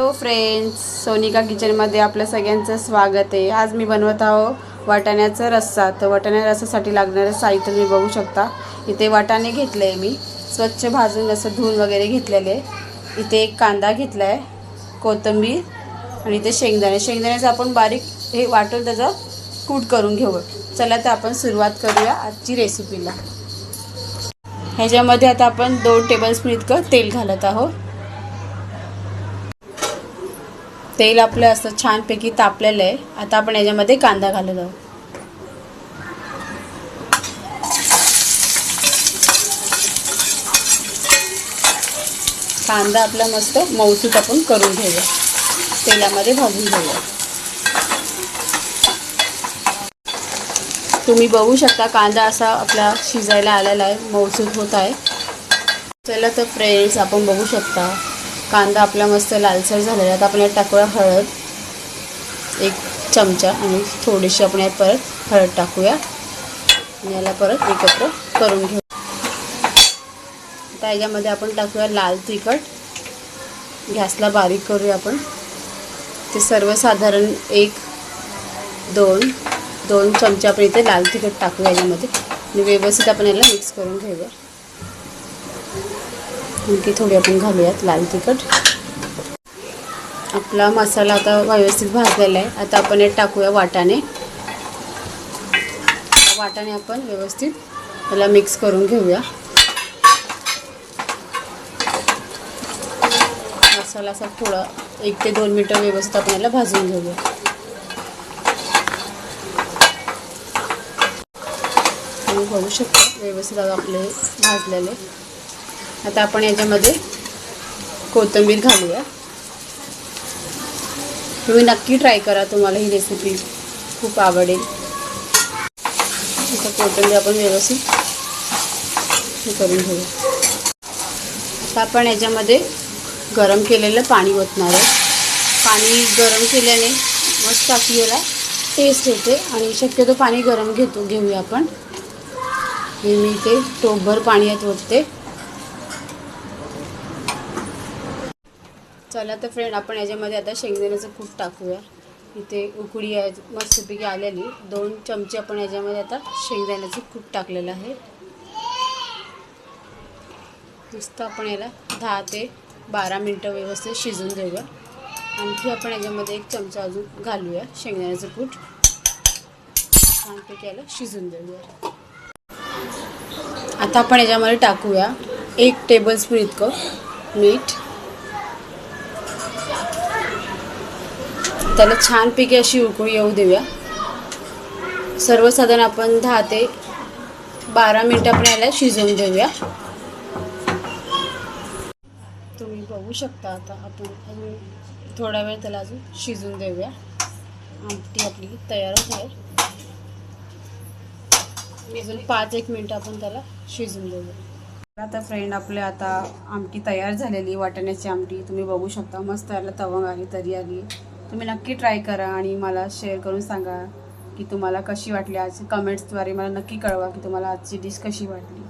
Hello friends Sonika किचनमध्ये आपल्या सगळ्यांचं स्वागत आहे. आज मी बनवत आहो वाटाण्याचा रस्सा. तर वाटाण्या रस्सासाठी लागणारं साहित्य तुम्ही बघू शकता. इथे वाटाणे घेतले आहे मी. स्वच्छ भाजून असं धुवून वगैरे घेतलेले. आहे इथे एक कांदा घेतला आहे कोथिंबीर आणि इथे शेंगदाणे. शेंगदाण्याचं आपण बारीक हे वाटून त्याचं कूट करून घेऊ. चला तर आपण सुरुवात करूया आजची रेसिपीला ह्याच्यामध्ये आता आपण दोन टेबलस्पून इतकं तेल घालत आहोत. तेल आपलं असं छानपैकी तापलेलं आहे. आता आपण याच्यामध्ये कांदा घालत आहोत कांदा आपला मस्त मौसूत आपण करून घेऊया. तेलामध्ये भाजून घेऊया. तुम्ही बघू शकता कांदा असा आपला शिजायला आलेला आहे मौसूत होत आहे. चला तर फ्रेंड्स आपण बघू शकता. कांदा आपला मस्त लालसर झालेला आता आपण यात टाकूया हळद. एक चमचा आणि थोडीशी आपण यात परत हळद टाकूया. आणि याला परत एकत्र करून घेऊ. आता याच्यामध्ये आपण टाकूया लाल तिखट. गॅसला बारीक करूया आपण. ते सर्वसाधारण एक दोन दोन चमचे आपण इथे लाल तिखट टाकूया याच्यामध्ये. आणि व्यवस्थित आपण याला मिक्स करून घेऊया. आणखी थोडी आपण घालूयात लाल तिखट. आपला मसाला आता व्यवस्थित भाजलेला आहे. आता आपण यात टाकूया वाटाणे. वाटाणे आपण व्यवस्थित त्याला मिक्स करून घेऊया. मसाला असा थोडा एक ते दोन मिनटं व्यवस्थित आपण याला भाजून घेऊया. तुम्ही बघू शकता व्यवस्थित आता आपले भाजलेले. आता आपण याच्यामध्ये कोथिंबीर घालूया. तुम्ही नक्की ट्राय करा तुम्हाला ही रेसिपी खूप आवडेल. आता कोथिंबीर आपण व्यवस्थित हे करून घेऊया. आता आपण याच्यामध्ये गरम केलेलं पाणी ओतणार आहे. पाणी गरम केल्याने मस्त आपल्याला टेस्ट येते आणि शक्यतो पाणी गरम घेतो घेऊया आपण. हे मी ते टोपभर पाणी यात ओतते. चला तर फ्रेंड आपण याच्यामध्ये आता शेंगदाण्याचं कूट टाकूया. इथे उकडी आहे मस्तपैकी आलेली. दोन चमचे आपण याच्यामध्ये आता शेंगदाण्याचं कूट टाकलेलं आहे. नुसतं आपण याला दहा ते बारा मिनटं व्यवस्थित शिजून देऊया. आणखी आपण याच्यामध्ये एक चमचा अजून घालूया शेंगदाण्याचं कूट. छानपैकी याला शिजून देऊया. आता आपण याच्यामध्ये टाकूया एक टेबलस्पून इतकं मीठ. त्याला छानपैकी अशी उकळी येऊ देऊया. सर्वसाधारण आपण दहा ते बारा मिनटं आपण याला शिजवून देऊया. तुम्ही बघू शकता आता आपण अजून थोडा वेळ त्याला अजून शिजून देऊया. आमटी आपली तयारच आहे. अजून पाच एक मिनटं आपण त्याला शिजून देऊया. आता फ्रेंड आपले आता आमटी तयार झालेली वाटाण्याची आमटी तुम्ही बघू शकता. मस्त याला तवंग आली तरी आली. तुम्ही नक्की ट्राय करा आणि मला शेअर करून सांगा की तुम्हाला कशी वाटली आज कमेंट्सद्वारे मला नक्की कळवा की तुम्हाला आजची डिश कशी वाटली.